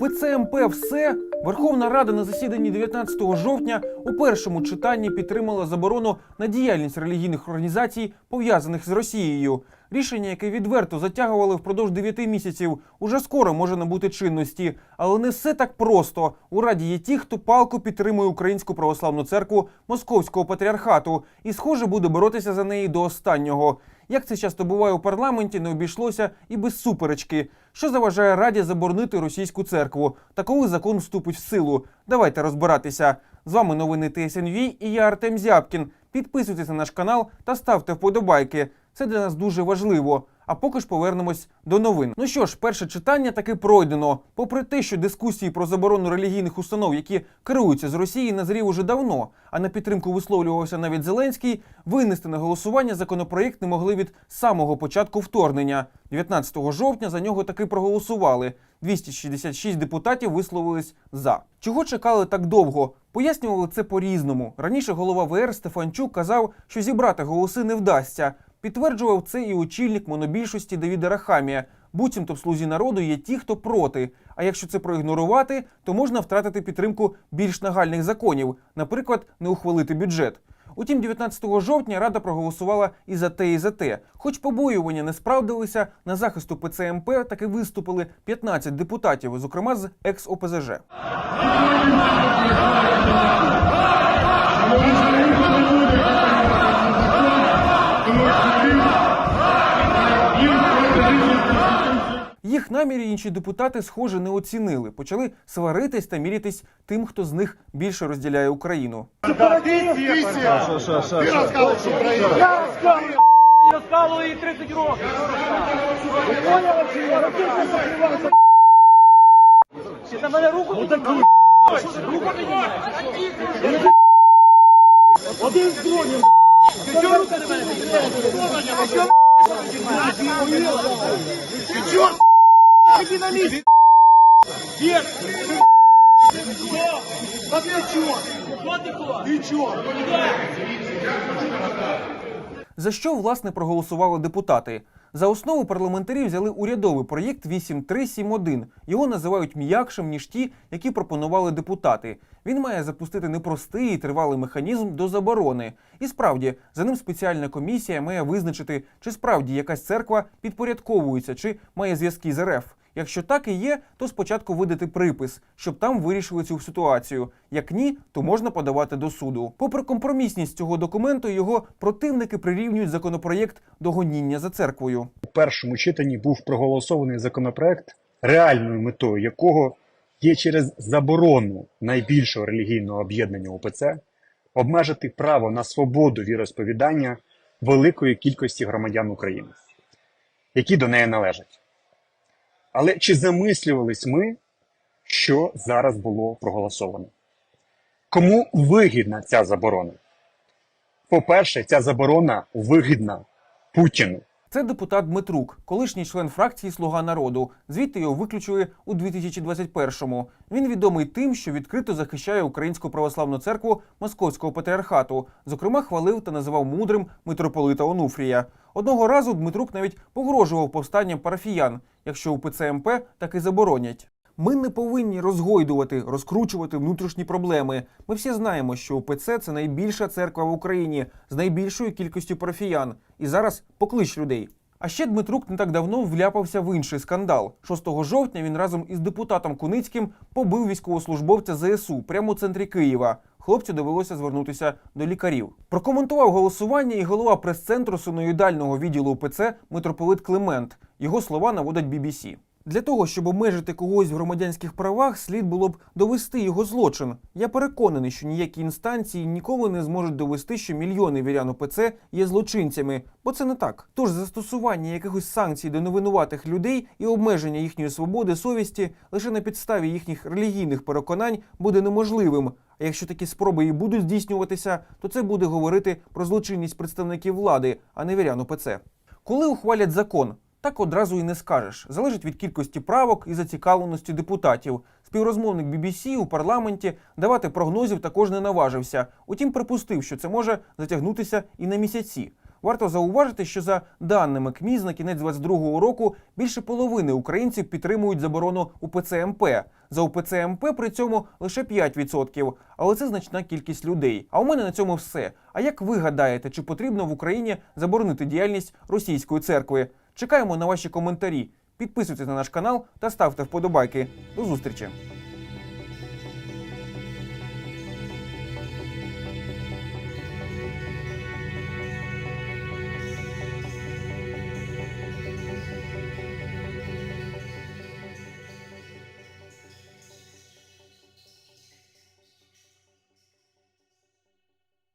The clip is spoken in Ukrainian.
УПЦ МП все Верховна Рада на засіданні 19 жовтня у першому читанні підтримала заборону на діяльність релігійних організацій, пов'язаних з Росією. Рішення, яке відверто затягували впродовж 9 місяців, уже скоро може набути чинності. Але не все так просто. У раді є ті, хто палко підтримує Українську православну церкву Московського патріархату і, схоже, буде боротися за неї до останнього. Як це часто буває у парламенті, не обійшлося і без суперечки. Що заважає раді заборонити російську церкву? Та коли закон вступить в силу? Давайте розбиратися. З вами новини ТСНВ і я Артем Зябкін. Підписуйтесь на наш канал та ставте вподобайки. Це для нас дуже важливо. А поки ж повернемось до новин. Ну що ж, перше читання таки пройдено. Попри те, що дискусії про заборону релігійних установ, які керуються з Росії, назрів уже давно, а на підтримку висловлювався навіть Зеленський, винести на голосування законопроєкт не могли від самого початку вторгнення. 19 жовтня за нього таки проголосували. 266 депутатів висловились за. Чого чекали так довго? Пояснювали це по-різному. Раніше голова ВР Стефанчук казав, що зібрати голоси не вдасться. Підтверджував це і очільник монобільшості Давід Рахамія. Буцімто в слузі народу є ті, хто проти. А якщо це проігнорувати, то можна втратити підтримку більш нагальних законів, наприклад, не ухвалити бюджет. Утім, 19 жовтня Рада проголосувала і за те, і за те. Хоч побоювання не справдилися, на захисту ПЦМП таки виступили 15 депутатів, зокрема з екс-ОПЗЖ. Їх намірі інші депутати, схоже, не оцінили. Почали сваритись та мірятись тим, хто з них більше розділяє Україну. Розкалує 30 років. Ти на мене руку піднімаєш? Руку піднімаєш? Один з мене? Ти чого Ти чого? Иди на місці. Дед! Что? А ты чё? Кто ты кто? Ты чё? За що власне проголосували депутати? За основу парламентарі взяли урядовий проєкт 8371. Його називають м'якшим ніж ті, які пропонували депутати. Він має запустити непростий і тривалий механізм до заборони. І справді, за ним спеціальна комісія має визначити, чи справді якась церква підпорядковується, чи має зв'язки з РФ. Якщо так і є, то спочатку видати припис, щоб там вирішили цю ситуацію. Як ні, то можна подавати до суду. Попри компромісність цього документу, його противники прирівнюють законопроєкт до гоніння за церквою. у першому читанні був проголосований законопроект, реальною метою якого є через заборону найбільшого релігійного об'єднання УПЦ обмежити право на свободу віросповідання великої кількості громадян України, які до неї належать. Але чи замислювались ми, що зараз було проголосовано? Кому вигідна ця заборона? По-перше, ця заборона вигідна Путіну. Це депутат Дмитрук, колишній член фракції Слуга народу. Звідти його виключили у 2021-му. Він відомий тим, що відкрито захищає Українську православну церкву Московського патріархату. Зокрема, хвалив та називав мудрим митрополита Онуфрія. Одного разу Дмитрук навіть погрожував повстанням парафіян, якщо у ПЦМП таки заборонять. Ми не повинні розгойдувати, розкручувати внутрішні проблеми. Ми всі знаємо, що УПЦ – це найбільша церква в Україні з найбільшою кількістю парафіян. І зараз поклич людей. А ще Дмитрук не так давно вляпався в інший скандал. 6 жовтня він разом із депутатом Куницьким побив військовослужбовця ЗСУ прямо у центрі Києва. Хлопцю довелося звернутися до лікарів. Прокоментував голосування і голова прес-центру синоїдального відділу УПЦ митрополит Климент. Його слова наводить BBC. Для того, щоб обмежити когось в громадянських правах, слід було б довести його злочин. Я переконаний, що ніякі інстанції ніколи не зможуть довести, що мільйони вірян ОПЦ є злочинцями, бо це не так. Тож застосування якихось санкцій до невинуватих людей і обмеження їхньої свободи совісті лише на підставі їхніх релігійних переконань буде неможливим. А якщо такі спроби і будуть здійснюватися, то це буде говорити про злочинність представників влади, а не вірян ОПЦ. Коли ухвалять закон, так одразу і не скажеш. Залежить від кількості правок і зацікавленості депутатів. Співрозмовник BBC у парламенті давати прогнозів також не наважився. Утім, припустив, що це може затягнутися і на місяці. Варто зауважити, що за даними КМІЗ на кінець 22-го року більше половини українців підтримують заборону УПЦ МП. Ем за УПЦ МП ем при цьому лише 5%. але це значна кількість людей. А у мене на цьому все. А як ви гадаєте, чи потрібно в Україні заборонити діяльність російської церкви? Чекаємо на ваші коментарі. Підписуйтесь на наш канал та ставте вподобайки. До зустрічі!